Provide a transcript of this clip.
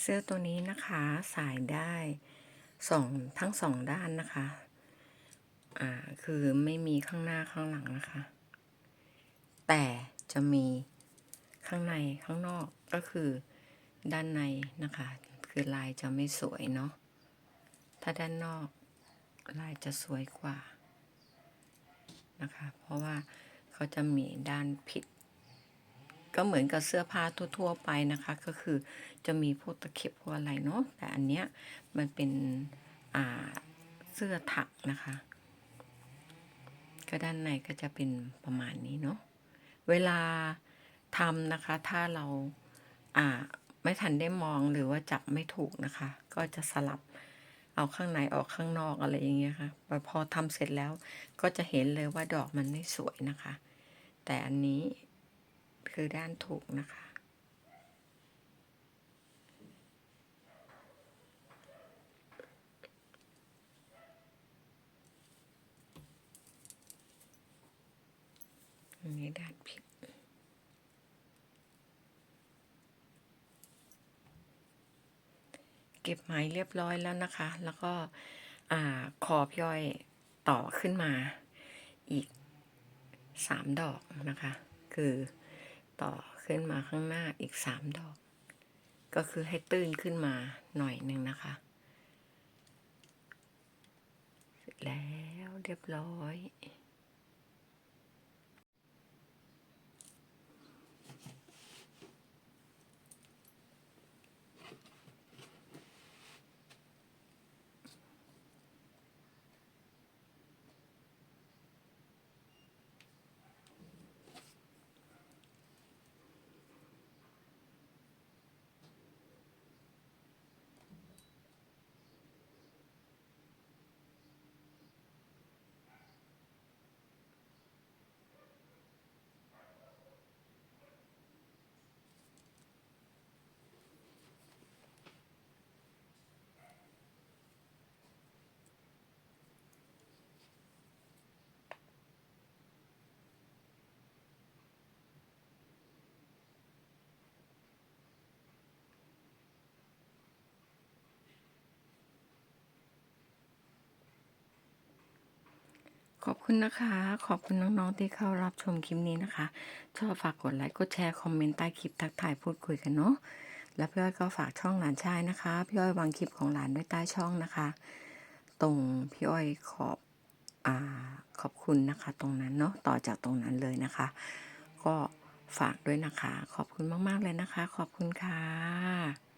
เสื้อตัวนี้นะคะใส่ได้สองทั้งสองด้านนะคะ อ่าคือไม่มีข้างหน้าข้างหลังนะคะ แต่จะมีข้างในข้างนอกก็คือด้านในนะคะ คือลายจะไม่สวยเนาะถ้าด้านนอกลายจะสวยกว่านะคะ เพราะว่าเขาจะมีด้านผิด ก็เหมือนกับเสื้อผ้าทั่ว ๆ ไปนะคะ ก็คือจะมีพวกตะเข็บพวกอะไรเนาะแต่อันเนี้ยมันเป็นอ่าเสื้อถักนะคะ ก็ด้านในก็จะเป็นประมาณนี้เนาะเวลาทำนะคะ ถ้าเราอ่าไม่ทันได้มองหรือว่าจับไม่ถูกนะคะ ก็จะสลับเอาข้างในออกข้างนอกอะไรอย่างเงี้ยค่ะพอทำเสร็จแล้วก็จะเห็นเลยว่าดอกมันไม่สวยนะคะ แต่อันนี้ คือด้านถูกนะคะ อันนี้ด้านผิดเก็บไหมเรียบร้อยแล้วนะคะ แล้วก็ขอบย่อยต่อขึ้นมาอีกสามดอกนะคะ คือ ต่อขึ้นมาข้างหน้าอีกสามดอก ก็คือให้ตื้นขึ้นมาหน่อยหนึ่งนะคะเสร็จแล้วเรียบร้อย ขอบคุณนะคะ ขอบคุณน้องๆที่เข้ารับชมคลิปนี้นะคะ ชอบฝากกดไลค์ กดแชร์ คอมเมนต์ใต้คลิปทักทายพูดคุยกันเนาะ แล้วพี่อ้อยก็ฝากช่องหลานชายนะคะ พี่อ้อยวางคลิปของหลานไว้ใต้ช่องนะคะ ตรงพี่อ้อยขอบอ่าขอบคุณนะคะ ตรงนั้นเนาะ ต่อจากตรงนั้นเลยนะคะ ก็ฝากด้วยนะคะ ขอบคุณมากๆเลยนะคะ ขอบคุณค่ะ